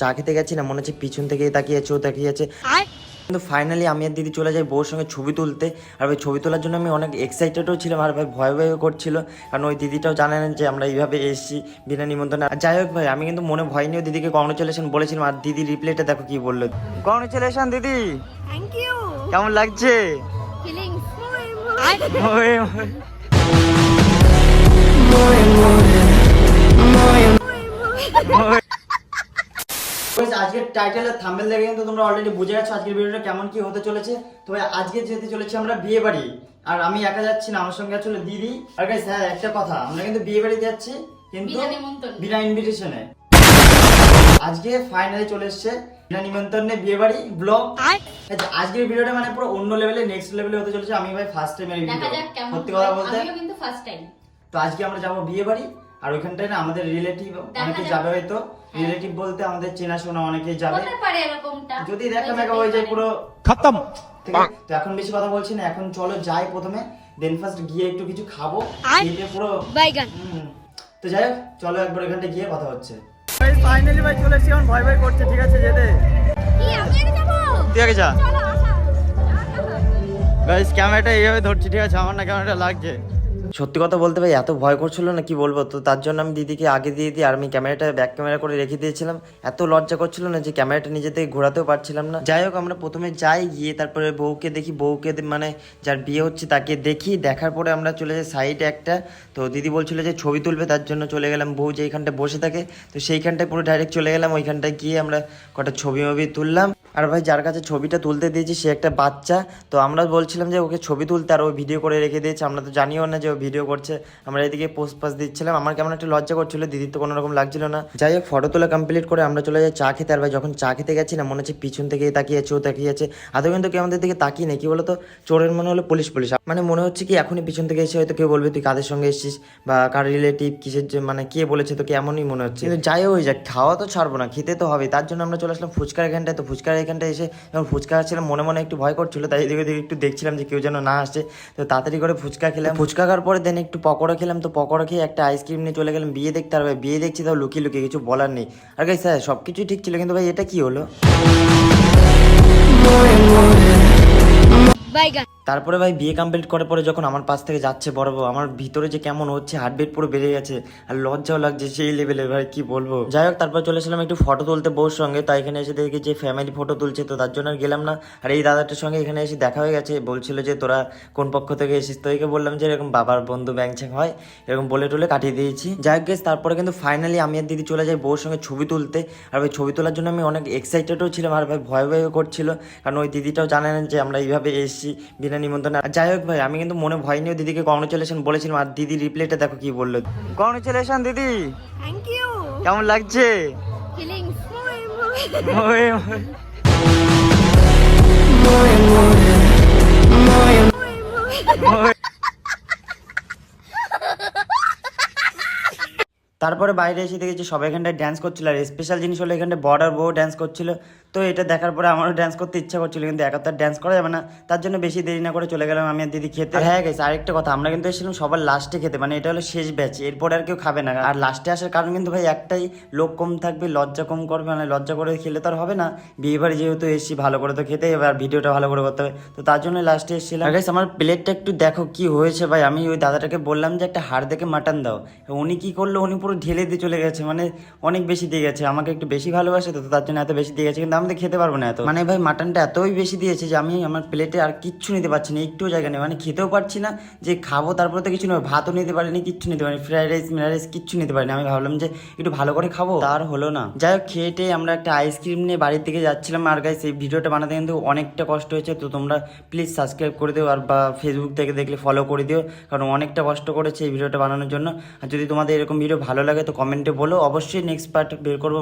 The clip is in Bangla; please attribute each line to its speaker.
Speaker 1: চা খেতে গেছি না মনে হচ্ছে পিছন থেকে তাকিয়েছে ও তাকিয়েছে। কিন্তু ফাইনালি আমি আর দিদি চলে যাই বউর সঙ্গে ছবি তুলতে। আর ওই ছবি তোলার জন্য আমি অনেক এক্সাইটেডও ছিলাম আর ভাই ভয় ভয়ও করছিল। কারণ ওই দিদিটাও জানে না যে আমরা এইভাবে এসেছি বিনা নিমন্ত্রণে। আর যাই হোক ভাই আমি কিন্তু মনে ভয় নিয়েও দিদিকে কংগ্রেচুলেশন বলেছিলাম আর দিদি রিপ্লাইটা দেখো কি বলল। কংগ্রেচুলেশন দিদি।
Speaker 2: থ্যাংক ইউ
Speaker 1: কেমন লাগছে?
Speaker 2: ফিলিংস
Speaker 1: আজকের টাইটেলের থাম্বেল দেখে কিন্তু তোমরা অলরেডি বুঝে গেছো আজকের ভিডিওটা কেমন কি হতে চলেছে। তো আজকে যেতে চলেছি আমরা বিয়ে বাড়ি। আর আমি একা যাচ্ছি না আমার সঙ্গে আসলে দিদি। আর গাইস হ্যাঁ একটা কথা আমরা কিন্তু বিয়ে বাড়ি যাচ্ছি কিন্তু
Speaker 2: বিনা।
Speaker 1: ইনভিটেশনে আজকে ফাইনালি চলে এসেছে বিনা নিমন্ত্রণে বিয়ে বাড়ি ব্লগ আজকের ভিডিওটা মানে পুরো অন্য লেভেলে নেক্সট লেভেলে হতে চলেছে। আমি ভাই ফার্স্ট টাইম
Speaker 2: দেখা
Speaker 1: ভিডিও সত্যি কথা বলতে।
Speaker 2: কিন্তু ফার্স্ট টাইম
Speaker 1: তো আজকে আমরা যাব বিয়ে বাড়ি। আর ওইখানটায় না আমাদের রিলেটিভ অনেকে যাবে হয়তো।
Speaker 2: হ্যাঁ। হ্যাঁ।
Speaker 1: রিলেটিভ বলতে আমাদের চেনাশোনা অনেকেই যাবে
Speaker 2: হতে পারে এরকমটা।
Speaker 1: যদি দেখা
Speaker 2: দেখা
Speaker 1: হয়ে যায়
Speaker 2: পুরো।
Speaker 1: খতম। তো এখন বেশি কথা বলছি না এখন চলো যাই প্রথমে দেন ফার্স্ট গিয়ে একটু কিছু খাব গিয়ে পুরো
Speaker 2: বাইগান।
Speaker 1: তো যাই হোক চলো একবার ওখানটা গিয়ে কথা হচ্ছে। ফাইনালি ভাই চলে এসেছি এখন ভয় ভয় করছে ঠিক আছে যেতে।
Speaker 2: তুই আগে
Speaker 1: যা। গাইস ক্যামেরাটা এইভাবে ধরছি ঠিক আছে? আমার না ক্যামেরাটা লাগছে। সত্যি কথা বলতে ভাই, এত ভয় করছিল না কি বলব? তো তার জন্য আমি দিদিকে আগে দিয়ে দিই আর আমি ক্যামেরাটা ব্যাক ক্যামেরা করে রেখে দিয়েছিলাম। এত লজ্জা করছিল না যে ক্যামেরাটা নিজে থেকে ঘোরাতেও পারছিলাম না। যাই হোক, আমরা প্রথমে যাই, গিয়ে তারপরে বউকে দেখি। বউকে মানে যার বিয়ে হচ্ছে তাকে দেখি। দেখার পরে আমরা চলে যাই সাইডে একটা। তো দিদি বলছিল যে ছবি তুলবে, তার জন্য চলে গেলাম। বউ যে এইখানটায় বসে থাকে, তো সেইখানটায় পুরো ডাইরেক্ট চলে গেলাম। ওইখানটায় গিয়ে আমরা কটা ছবি মবি তুললাম। আর ভাই, যার কাছে ছবিটা তুলতে দিয়েছি, সে একটা বাচ্চা। তো আমরা বলছিলাম যে ওকে ছবি তুলতে, আর ও ভিডিও করে রেখে দিয়েছে। আমরা তো জানিও না যে ভিডিও করছে। আমরা এদিকে পোস্ট পাস দিচ্ছিলাম। আমার কেমন একটা লজ্জা করছিল, দিদির তো কোনো রকম লাগছিল না। যাই হোক ফটো তোলা কমপ্লিট করে আমরা চলে যাই চা খেতে। আর ভাই, যখন চা খেতে গেছি না মনে হচ্ছে পিছন থেকে তাকিয়েছে, ও তাকিয়েছে। আদৌ কিন্তু কেউ আমাদের দিকে তাকিয়ে নেই। কি বলতো? চোরের মনে হলো পুলিশ পুলিশ। মানে মনে হচ্ছে কি, এখনই পিছন থেকে এসে হয়তো কেউ বলবে, তুই কাদের সঙ্গে এসেছিস? বা কার রিলেটিভ কিসের মানে কে বলেছে তোকে? এমনই মনে হচ্ছে। কিন্তু যাই হয়ে যাক, খাওয়া তো ছাড়বো না, খেতে তো হবে। তার জন্য আমরা চলে আসলাম ফুচকার এখানটায়। তো ফুচকার এখানটায় এসে যখন ফুচকা খাচ্ছিলাম, মনে মনে একটু ভয় করছিল। তাই এদিকে একটু দেখছিলাম যে কেউ যেন না আসে তো তাড়াতাড়ি করে ফুচকা খেলাম। ফুচকা খাওয়ার পরে দেন একটু পকোড়া খেলাম, তো পকোড়া খেয়ে একটা আইসক্রিম নিয়ে চলে গেলাম, বিয়ে দেখতে আর বিয়ে দেখছি তাও লুকিয়ে লুকিয়ে, কিছু বলার নেই। আর গাই স্যার সব কিছুই ঠিক ছিল, কিন্তু ভাই, এটা কি হলো? তারপরে ভাই বিয়ে কমপ্লিট করার পরে যখন আমার পাশ থেকে যাচ্ছে বড় বউ, আমার ভিতরে যে কেমন হচ্ছে হার্টবিট পুরো বেড়ে গেছে, আর লজ্জাও লাগছে সেই লেভেলে ভাই, কি বলব? যাই হোক, তারপর চলে এসেছিলাম একটু ফটো তুলতে বউর সঙ্গে, তাই এখানে এসে দেখি যে ফ্যামিলি ফটো তুলছে, তো তার জন্য আর গেলাম না। আর এই দাদাটার সঙ্গে এখানে এসে দেখা হয়ে গেছে, বলছিল যে তোরা কোন পক্ষ থেকে এসেছিস? তো একে বললাম যে এরকম বাবার বন্ধু ব্যাংচ্যাং হয়, এরকম বলে টলে কাটিয়ে দিয়েছি। যাই হোক গেস তারপরে কিন্তু ফাইনালি আমি আর দিদি চলে যাই বউর সঙ্গে ছবি তুলতে। আর ভাই ছবি তোলার জন্য আমি অনেক এক্সাইটেডও ছিলাম, আর ভাই ভয় ভয়ও করছিল, কারণ ওই দিদিটাও জানে না যে আমরা এইভাবে এসেছি। বিনা নিমন্ত্রণে। যাই হোক ভাই আমি কিন্তু মনে ভয় নিয়ে দিদিকে কংগ্রেচুলেশন বলেছিলাম। আর দিদি রিপ্লাইটা দেখো কি বলল। কংগ্রেচুলেশন দিদি।
Speaker 2: থ্যাংক ইউ
Speaker 1: কেমন লাগছে?
Speaker 2: ফিলিংস
Speaker 1: তারপরে বাইরে এসে দেখেছি সবাই এখানটায় ড্যান্স করছিল আর স্পেশাল জিনিস হলো এখানটায় বর্ডার বউ ড্যান্স করছিল। তো এটা দেখার পরে আমারও ড্যান্স করতে ইচ্ছা করছিল কিন্তু একা তো আর ড্যান্স করা যাবে না। তার জন্য বেশি দেরি না করে চলে গেলাম আমি আর দিদি খেতে। হ্যাঁ গেছে আরেকটা কথা আমরা কিন্তু এসেছিলাম সবার লাস্টে খেতে মানে এটা হলো শেষ ব্যাচ এরপরে আর কেউ খাবে না। আর লাস্টে আসার কারণ কিন্তু ভাই একটাই লোক কম থাকবে লজ্জা কম করবে মানে লজ্জা করে খেলে তো আর হবে না। বিয়ে বাড়ি যেহেতু এসেছি ভালো করে তো খেতে হবে আর ভিডিওটা ভালো করে করতে হবে। তো তার জন্য লাস্টে এসেছিলাম। আর guys, আমার প্লেটটা একটু দেখো কি হয়েছে ভাই। আমি ওই দাদাটাকে বললাম যে একটা হাড় দেখে মাটন দাও। উনি কি করল উনি পুরো ঢেলে দিয়ে চলে গেছে মানে অনেক বেশি দিয়ে গেছে। আমাকে একটু বেশি ভালোবাসে তো তার জন্য এত বেশি দিয়ে গেছে, কিন্তু আমি তো খেতে পারব না এত। মানে ভাই মাটনটা এতই বেশি দিয়েছে যে আমি আমার প্লেটে আর কিচ্ছু নিতে পারছি না একটু জায়গা নেই। মানে খেতেও পারছি না যে খাব, তারপরে তো কিছু নেই, ভাতও নিতে পারিনি, কিচ্ছু নিতে পারিনি ফ্রাইড রাইস মিরাই রাইস কিচ্ছু নিতে পারিনি। আমি ভাবলাম যে একটু ভালো করে খাব, তার হলো না। যাই হোক, খেয়ে টেয়ে আমরা একটা আইসক্রিম নিয়ে বাড়ির দিকে যাচ্ছিলাম। আর গাইস এই ভিডিওটা বানাতে কিন্তু অনেকটা কষ্ট হয়েছে, তো তোমরা প্লিজ সাবস্ক্রাইব করে দিও, আর বা ফেসবুক থেকে দেখলে ফলো করে দিও, কারণ অনেকটা কষ্ট করেছে এই ভিডিওটা বানানোর জন্য। আর যদি তোমাদের এরকম ভিডিও ভালো লাগে তো কমেন্টে বলো। অবশ্যই নেক্সট পার্ট বের করব।